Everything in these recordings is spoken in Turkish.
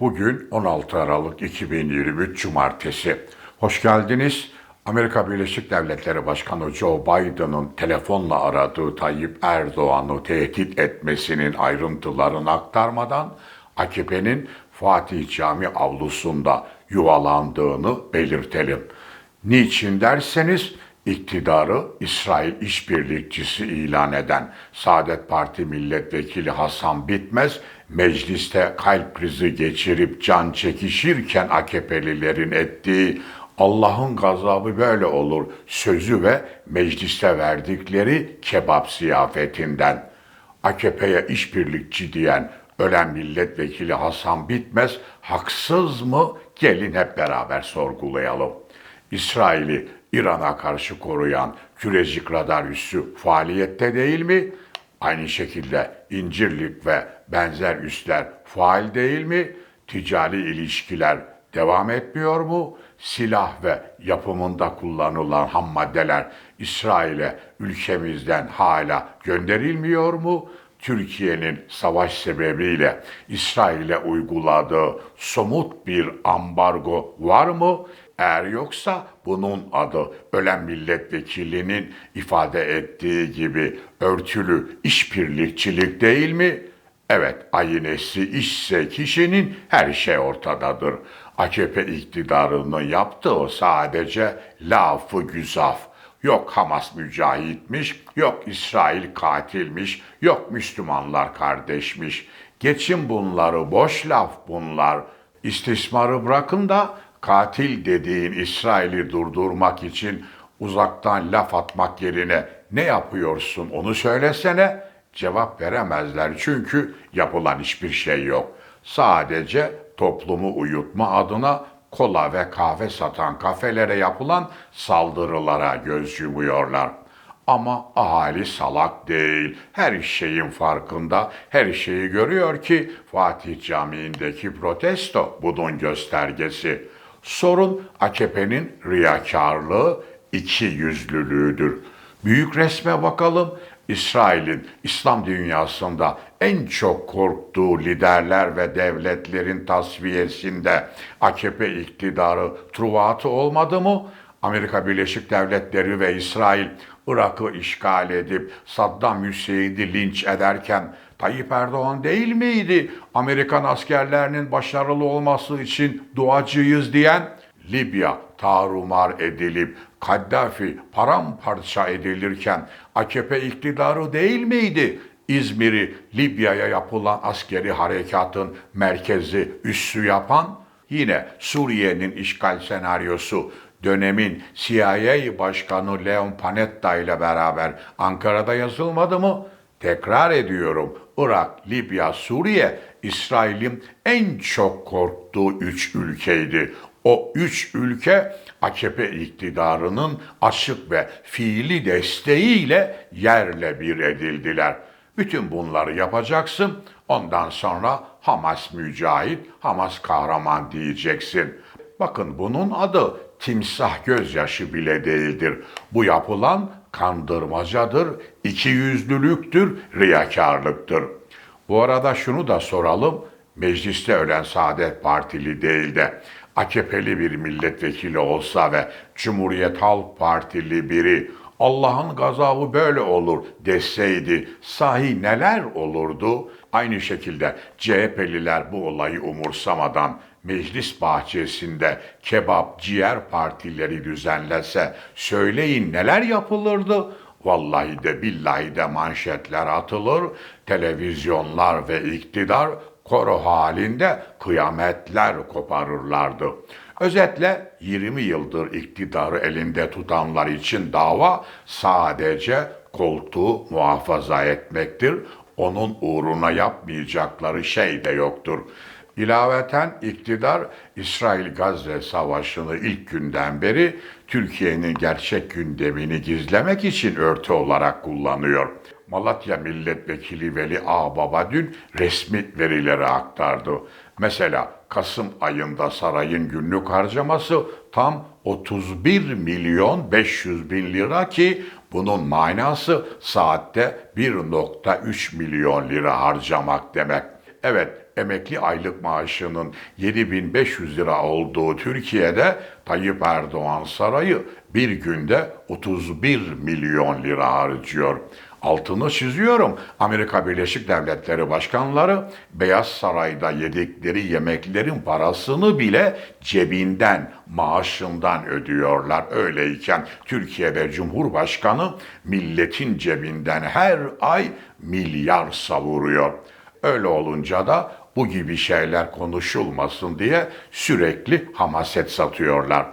Bugün 16 Aralık 2023 Cumartesi. Hoş geldiniz. Amerika Birleşik Devletleri Başkanı Joe Biden'ın telefonla aradığı Tayyip Erdoğan'ı tehdit etmesinin ayrıntılarını aktarmadan AKP'nin Fatih Cami avlusunda yuvalandığını belirtelim. Niçin derseniz iktidarı İsrail işbirlikçisi ilan eden Saadet Parti milletvekili Hasan Bitmez mecliste kalp krizi geçirip can çekişirken AKP'lilerin ettiği Allah'ın gazabı böyle olur sözü ve mecliste verdikleri kebap ziyafetinden AKP'ye işbirlikçi diyen ölen milletvekili Hasan Bitmez haksız mı? Gelin hep beraber sorgulayalım. İsrail'i İran'a karşı koruyan kürecik radar üssü faaliyette değil mi? Aynı şekilde İncirlik ve benzer üsler faal değil mi? Ticari ilişkiler devam etmiyor mu? Silah ve yapımında kullanılan ham maddeler İsrail'e ülkemizden hala gönderilmiyor mu? Türkiye'nin savaş sebebiyle İsrail'e uyguladığı somut bir ambargo var mı? Eğer yoksa bunun adı ölen milletvekilinin ifade ettiği gibi örtülü işbirlikçilik değil mi? Evet, ayinesi işse kişinin her şey ortadadır. AKP iktidarının yaptığı sadece lafı güzaf. Yok Hamas mücahitmiş, yok İsrail katilmiş, yok Müslümanlar kardeşmiş. Geçin bunları, boş laf bunlar. İstismarı bırakın da katil dediğin İsrail'i durdurmak için uzaktan laf atmak yerine ne yapıyorsun onu söylesene. Cevap veremezler çünkü yapılan hiçbir şey yok. Sadece toplumu uyutma adına kola ve kahve satan kafelere yapılan saldırılara göz yumuyorlar. Ama ahali salak değil. Her şeyin farkında, her şeyi görüyor ki Fatih Camii'ndeki protesto bunun göstergesi. Sorun AKP'nin riyakarlığı, iki yüzlülüğüdür. Büyük resme bakalım. İsrail'in İslam dünyasında en çok korktuğu liderler ve devletlerin tasfiyesinde AKP iktidarı truvatı olmadı mı? Amerika Birleşik Devletleri ve İsrail Irak'ı işgal edip Saddam Hüseyin'i linç ederken Tayyip Erdoğan değil miydi? Amerikan askerlerinin başarılı olması için duacıyız diyen Libya tarumar edilip Kaddafi paramparça edilirken AKP iktidarı değil miydi? İzmir'i Libya'ya yapılan askeri harekatın merkezi üssü yapan yine Suriye'nin işgal senaryosu dönemin CIA Başkanı Leon Panetta ile beraber Ankara'da yazılmadı mı? Tekrar ediyorum. Irak, Libya, Suriye, İsrail'in en çok korktuğu üç ülkeydi. O üç ülke AKP iktidarının açık ve fiili desteğiyle yerle bir edildiler. Bütün bunları yapacaksın. Ondan sonra Hamas mücahit, Hamas kahraman diyeceksin. Bakın bunun adı timsah gözyaşı bile değildir. Bu yapılan kandırmacadır, ikiyüzlülüktür, riyakarlıktır. Bu arada şunu da soralım. Mecliste ölen Saadet Partili değil de AKP'li bir milletvekili olsa ve Cumhuriyet Halk Partili biri Allah'ın gazabı böyle olur deseydi sahi neler olurdu? Aynı şekilde CHP'liler bu olayı umursamadan meclis bahçesinde kebap, ciğer partileri düzenlese söyleyin neler yapılırdı? Vallahi de billahi de manşetler atılır, televizyonlar ve iktidar koro halinde kıyametler koparırlardı. Özetle 20 yıldır iktidarı elinde tutanlar için dava sadece koltuğu muhafaza etmektir. Onun uğruna yapmayacakları şey de yoktur. İlaveten iktidar İsrail-Gazze savaşını ilk günden beri Türkiye'nin gerçek gündemini gizlemek için örtü olarak kullanıyor. Malatya Milletvekili Veli Ağbaba dün resmi verileri aktardı. Mesela Kasım ayında sarayın günlük harcaması tam 31 milyon 500 bin lira ki bunun manası saatte 1.3 milyon lira harcamak demek. Evet, emekli aylık maaşının 7500 lira olduğu Türkiye'de Tayyip Erdoğan sarayı bir günde 31 milyon lira harcıyor. Altını çiziyorum. Amerika Birleşik Devletleri başkanları Beyaz Saray'da yedikleri yemeklerin parasını bile cebinden, maaşından ödüyorlar. Öyleyken Türkiye'de Cumhurbaşkanı milletin cebinden her ay milyar savuruyor. Öyle olunca da bu gibi şeyler konuşulmasın diye sürekli hamaset satıyorlar.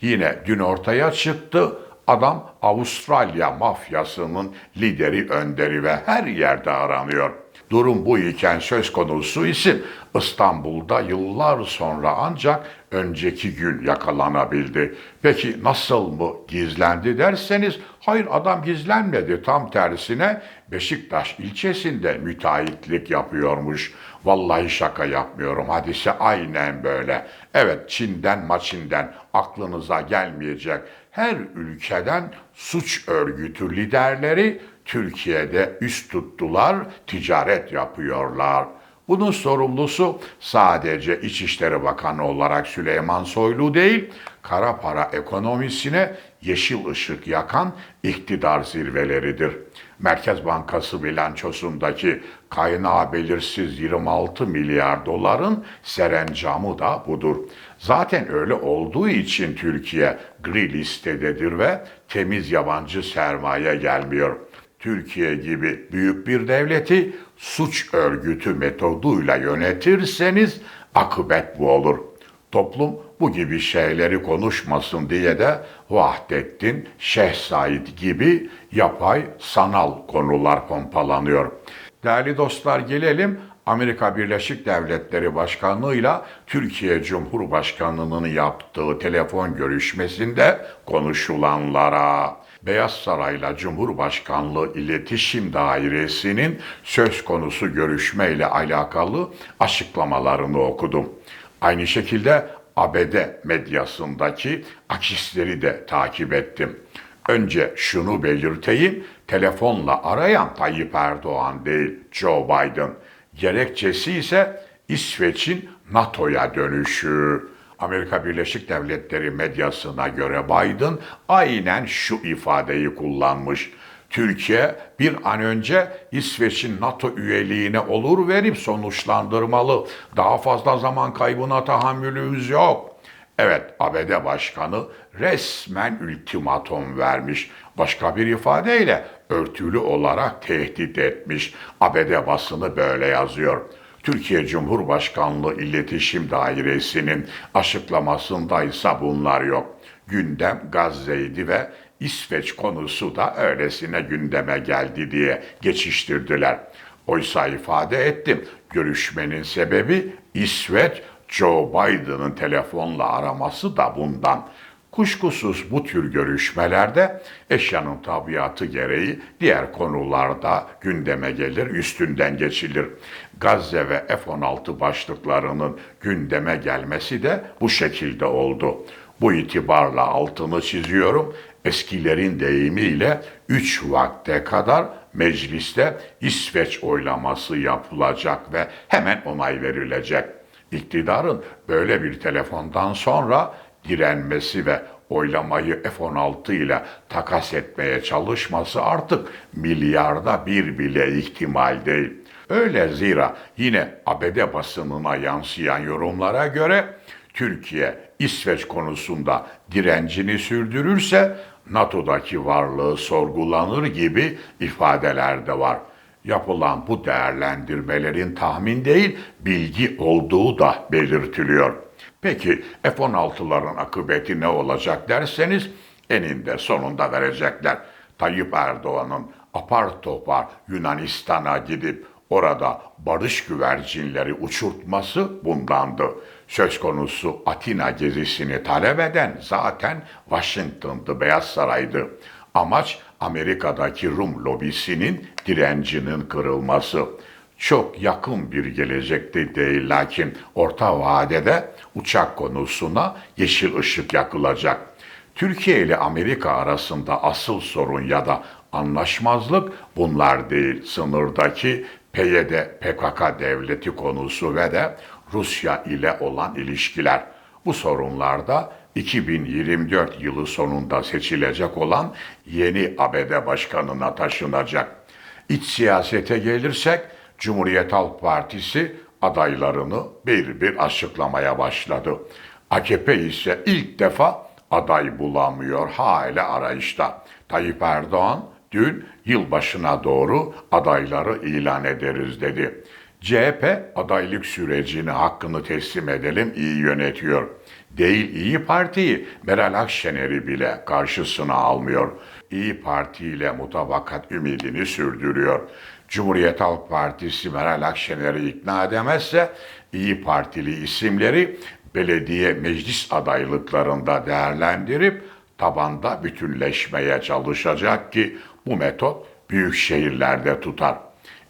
Yine dün ortaya çıktı adam Avustralya mafyasının lideri, önderi ve her yerde aranıyor. Durum bu iken söz konusu isim İstanbul'da yıllar sonra ancak önceki gün yakalanabildi. Peki nasıl mı gizlendi derseniz hayır adam gizlenmedi tam tersine Beşiktaş ilçesinde müteahhitlik yapıyormuş. Vallahi şaka yapmıyorum hadise aynen böyle. Evet Çin'den maçinden aklınıza gelmeyecek her ülkeden suç örgütü liderleri Türkiye'de üst tuttular, ticaret yapıyorlar. Bunun sorumlusu sadece İçişleri Bakanı olarak Süleyman Soylu değil, kara para ekonomisine yeşil ışık yakan iktidar zirveleridir. Merkez Bankası bilançosundaki kaynağı belirsiz 26 milyar doların serencamı da budur. Zaten öyle olduğu için Türkiye gri listededir ve temiz yabancı sermaye gelmiyor. Türkiye gibi büyük bir devleti suç örgütü metoduyla yönetirseniz akıbet bu olur. Toplum bu gibi şeyleri konuşmasın diye de Vahdettin, Şeyh gibi yapay sanal konular pompalanıyor. Değerli dostlar gelelim Amerika Birleşik Devletleri Başkanlığı'yla Türkiye Cumhurbaşkanlığı'nın yaptığı telefon görüşmesinde konuşulanlara. Beyaz Saray'la Cumhurbaşkanlığı İletişim Dairesi'nin söz konusu görüşmeyle alakalı açıklamalarını okudum. Aynı şekilde ABD medyasındaki akisleri de takip ettim. Önce şunu belirteyim, telefonla arayan Tayyip Erdoğan değil, Joe Biden. Gerekçesi ise İsveç'in NATO'ya dönüşü. Amerika Birleşik Devletleri medyasına göre Biden aynen şu ifadeyi kullanmış. Türkiye bir an önce İsveç'in NATO üyeliğine olur verip sonuçlandırmalı. Daha fazla zaman kaybına tahammülümüz yok. Evet, ABD Başkanı resmen ultimatom vermiş. Başka bir ifadeyle örtülü olarak tehdit etmiş. ABD basını böyle yazıyor. Türkiye Cumhurbaşkanlığı İletişim Dairesi'nin açıklamasında ise bunlar yok. Gündem Gazze'ydi ve İsveç konusu da öylesine gündeme geldi diye geçiştirdiler. Oysa ifade ettim, görüşmenin sebebi İsveç, Joe Biden'ın telefonla araması da bundan. Kuşkusuz bu tür görüşmelerde eşyanın tabiatı gereği diğer konularda gündeme gelir, üstünden geçilir. Gazze ve F-16 başlıklarının gündeme gelmesi de bu şekilde oldu. Bu itibarla altını çiziyorum. Eskilerin deyimiyle 3 vakte kadar mecliste İsveç oylaması yapılacak ve hemen onay verilecek. İktidarın böyle bir telefondan sonra direnmesi ve oylamayı F-16 ile takas etmeye çalışması artık milyarda bir bile ihtimal değil. Öyle zira yine ABD basınına yansıyan yorumlara göre Türkiye İsveç konusunda direncini sürdürürse NATO'daki varlığı sorgulanır gibi ifadeler de var. Yapılan bu değerlendirmelerin tahmin değil bilgi olduğu da belirtiliyor. Peki F-16'ların akıbeti ne olacak derseniz eninde sonunda verecekler. Tayyip Erdoğan'ın apar topar Yunanistan'a gidip orada barış güvercinleri uçurtması bundandı. Söz konusu Atina gezisini talep eden zaten Washington'dı, Beyaz Saray'dı. Amaç Amerika'daki Rum lobisinin direncinin kırılması. Çok yakın bir gelecekte değil lakin orta vadede uçak konusuna yeşil ışık yakılacak. Türkiye ile Amerika arasında asıl sorun ya da anlaşmazlık bunlar değil. Sınırdaki PYD PKK devleti konusu ve de Rusya ile olan ilişkiler. Bu sorunlarda 2024 yılı sonunda seçilecek olan yeni ABD başkanına taşınacak. İç siyasete gelirsek Cumhuriyet Halk Partisi adaylarını bir bir açıklamaya başladı. AKP ise ilk defa aday bulamıyor hala arayışta. Tayyip Erdoğan dün yılbaşına doğru adayları ilan ederiz dedi. CHP adaylık sürecini hakkını teslim edelim iyi yönetiyor. Değil İyi Parti'yi Meral Akşener'i bile karşısına almıyor. İyi Parti ile mutabakat ümidini sürdürüyor. Cumhuriyet Halk Partisi Meral Akşener'i ikna edemezse İyi Partili isimleri belediye meclis adaylıklarında değerlendirip tabanda bütünleşmeye çalışacak ki bu metot büyük şehirlerde tutar.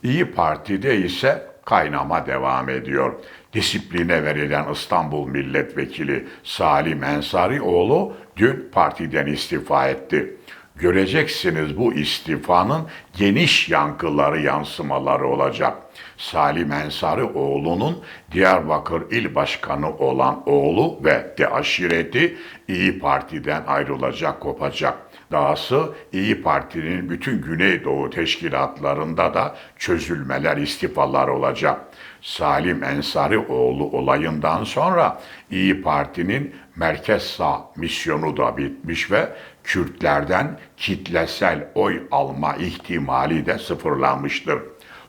İyi Parti'de ise kaynama devam ediyor. Disipline verilen İstanbul Milletvekili Salim Ensarioğlu dün partiden istifa etti. Göreceksiniz bu istifanın geniş yankıları yansımaları olacak. Salim Ensari oğlunun Diyarbakır İl Başkanı olan oğlu ve de aşireti İyi Parti'den ayrılacak, kopacak. Dahası İyi Parti'nin bütün Güneydoğu teşkilatlarında da çözülmeler, istifalar olacak. Salim Ensari oğlu olayından sonra İyi Parti'nin merkez sağ misyonu da bitmiş ve Kürtlerden kitlesel oy alma ihtimali de sıfırlanmıştır.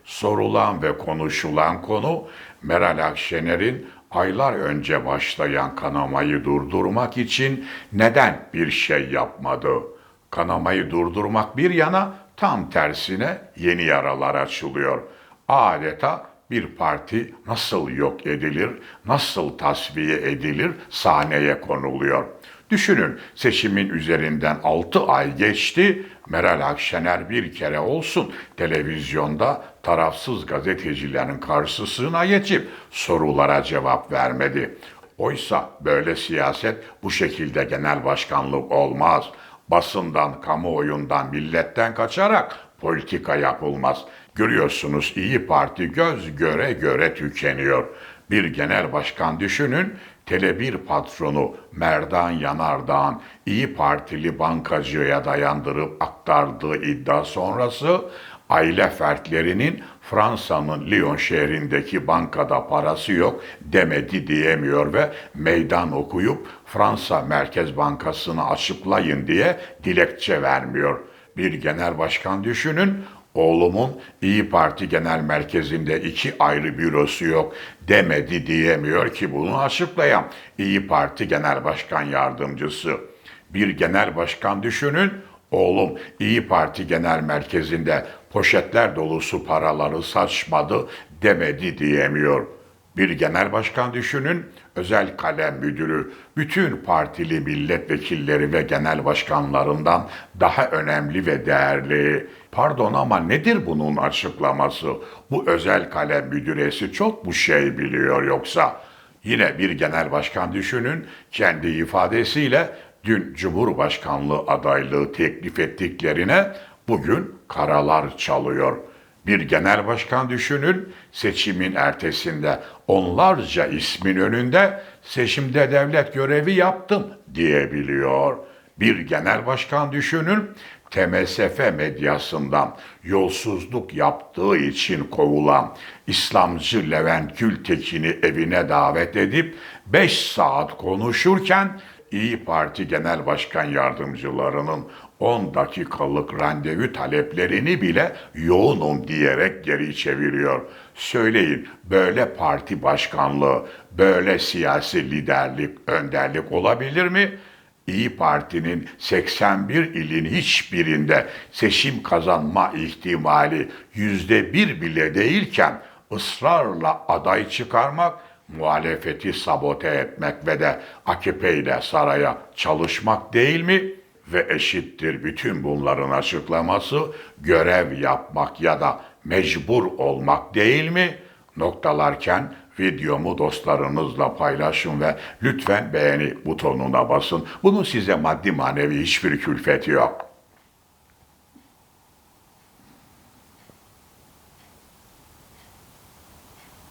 Sorulan ve konuşulan konu Meral Akşener'in aylar önce başlayan kanamayı durdurmak için neden bir şey yapmadı? Kanamayı durdurmak bir yana tam tersine yeni yaralar açılıyor. Adeta bir parti nasıl yok edilir, nasıl tasfiye edilir sahneye konuluyor. Düşünün seçimin üzerinden 6 ay geçti. Meral Akşener bir kere olsun televizyonda tarafsız gazetecilerin karşısına geçip sorulara cevap vermedi. Oysa böyle siyaset bu şekilde genel başkanlık olmaz. Basından, kamuoyundan, milletten kaçarak politika yapılmaz. Görüyorsunuz İyi Parti göz göre göre tükeniyor. Bir genel başkan düşünün, Tele1 patronu Merdan Yanardağ'ın İyi Partili bankacıya dayandırıp aktardığı iddia sonrası aile fertlerinin Fransa'nın Lyon şehrindeki bankada parası yok demedi diyemiyor ve meydan okuyup Fransa Merkez Bankası'nı açıklayın diye dilekçe vermiyor. Bir genel başkan düşünün, Oğlumun İyi Parti Genel Merkezi'nde iki ayrı bürosu yok demedi diyemiyor ki bunu açıklayan İyi Parti Genel Başkan Yardımcısı. Bir genel başkan düşünün, oğlum İyi Parti Genel Merkezi'nde poşetler dolusu paraları saçmadı demedi diyemiyor. Bir genel başkan düşünün, özel kalem müdürü, bütün partili milletvekilleri ve genel başkanlarından daha önemli ve değerli. Pardon ama nedir bunun açıklaması? Bu özel kalem müdüresi çok bu şey biliyor yoksa? Yine bir genel başkan düşünün, kendi ifadesiyle dün Cumhurbaşkanlığı adaylığı teklif ettiklerine bugün karalar çalıyor.'' Bir genel başkan düşünün, seçimin ertesinde onlarca ismin önünde seçimde devlet görevi yaptım diyebiliyor. Bir genel başkan düşünün, TMSF medyasından yolsuzluk yaptığı için kovulan İslamcı Levent Gültekin'i evine davet edip 5 saat konuşurken İyi Parti Genel Başkan Yardımcılarının 10 dakikalık randevu taleplerini bile yoğunum diyerek geri çeviriyor. Söyleyin böyle parti başkanlığı, böyle siyasi liderlik, önderlik olabilir mi? İyi Parti'nin 81 ilin hiçbirinde seçim kazanma ihtimali yüzde bir bile değilken ısrarla aday çıkarmak muhalefeti sabote etmek ve de AKP ile saraya çalışmak değil mi? Ve eşittir bütün bunların açıklaması görev yapmak ya da mecbur olmak değil mi? Noktalarken videomu dostlarınızla paylaşın ve lütfen beğeni butonuna basın. Bunun size maddi manevi hiçbir külfeti yok.